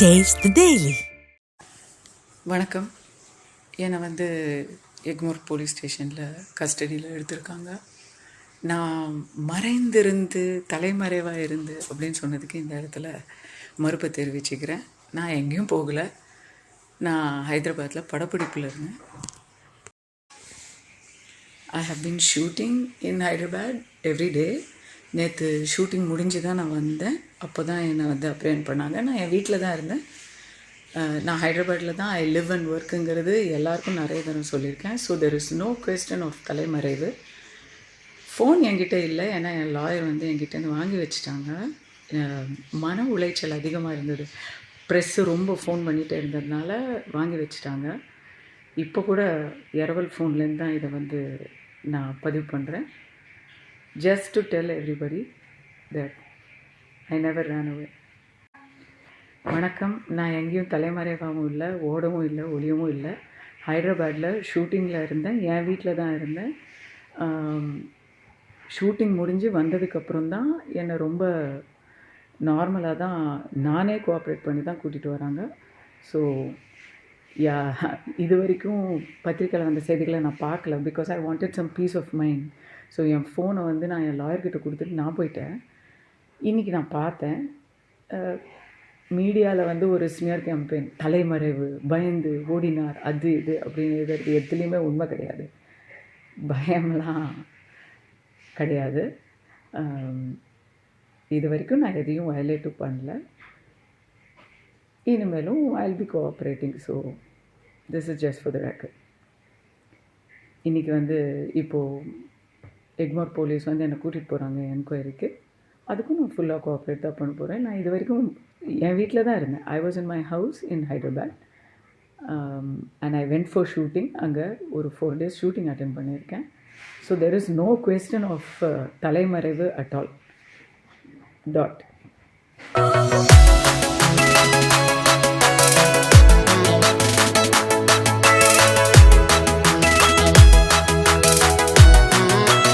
Taste daily வணக்கம். என்னை வந்து எக்மோர் போலீஸ் ஸ்டேஷனில் கஸ்டடியில் எடுத்திருக்காங்க. நான் மறைந்திருந்து தலைமறைவாக இருந்து அப்படின்னு சொன்னதுக்கு இந்த இடத்துல மறுப்பு தெரிவிச்சுக்கிறேன். நான் எங்கேயும் போகலை. நான் ஹைதராபாத்தில் படப்பிடிப்பில் இருந்தேன். I have been shooting in Hyderabad every day நேற்று ஷூட்டிங் முடிஞ்சு தான் நான் வந்தேன். அப்போ தான் என்னை வந்து அப்ரேன் பண்ணாங்க. நான் என் வீட்டில் தான் இருந்தேன் நான் ஹைதராபாத்தில் தான் ஐ லிவ் அண்ட் ஒர்க்குங்கிறது எல்லாருக்கும் நிறைய தரம் சொல்லியிருக்கேன். So there is no question of தலைமறைவு. ஃபோன் என்கிட்ட இல்லை. ஏன்னா என் லாயர் வந்து என்கிட்டேருந்து வாங்கி வச்சுட்டாங்க. மன உளைச்சல் அதிகமாக இருந்தது. ப்ரெஸ்ஸு ரொம்ப ஃபோன் பண்ணிகிட்டே இருந்ததுனால வாங்கி வச்சுட்டாங்க. இப்போ கூட இரவல் ஃபோன்லேருந்து தான் இதை வந்து நான் பதிவு பண்ணுறேன் just to tell everybody that I never ran away. வணக்கம். நான் எங்கேயும் தலைமறைவாகவும் இல்லை ஓடவும் இல்லை ஒளியவும் இல்லை. ஹைதராபாத்தில் ஷூட்டிங்கில் இருந்தேன். என் வீட்டில் தான் இருந்தேன். ஷூட்டிங் முடிஞ்சு வந்ததுக்கப்புறம் தான் என்னை ரொம்ப நார்மலாக தான் நானே கோஆப்ரேட் பண்ணி தான் கூட்டிகிட்டு வராங்க. ஸோ யா இது வரைக்கும் பத்திரிக்கையில் வந்த செய்திகளை நான் பார்க்கல. Because I wanted some peace of mind so என் ஃபோனை வந்து நான் என் லாயர்கிட்ட கொடுத்துட்டு நான் போயிட்டேன். இன்றைக்கி நான் பார்த்தேன். மீடியாவில் வந்து ஒரு ஸ்மியர் கேம்பெயின் தலைமறைவு பயந்து ஓடினார் அது இது அப்படின்னு எழுதுறது எதுலேயுமே உண்மை கிடையாது. பயம்லாம் கிடையாது. இது வரைக்கும் நான் எதையும் வயலேட்டும் பண்ணல. இனிமேலும் I'll be cooperating so this is just for the record இன்றைக்கி வந்து இப்போது எக்மோர் போலீஸ் வந்து என்னை கூட்டிகிட்டு போகிறாங்க என்கொயரிக்கு அதுக்கும் நான் ஃபுல்லாக கோஆப்ரேட் தான் பண்ண போகிறேன் நான் இது வரைக்கும் என் வீட்டில் தான் இருந்தேன். I was in my house in Hyderabad and I went for shooting அங்கே ஒரு ஃபோர் டேஸ் ஷூட்டிங் அட்டன் பண்ணியிருக்கேன். So there is no question of தலைமறைவு அட் ஆல் டாட்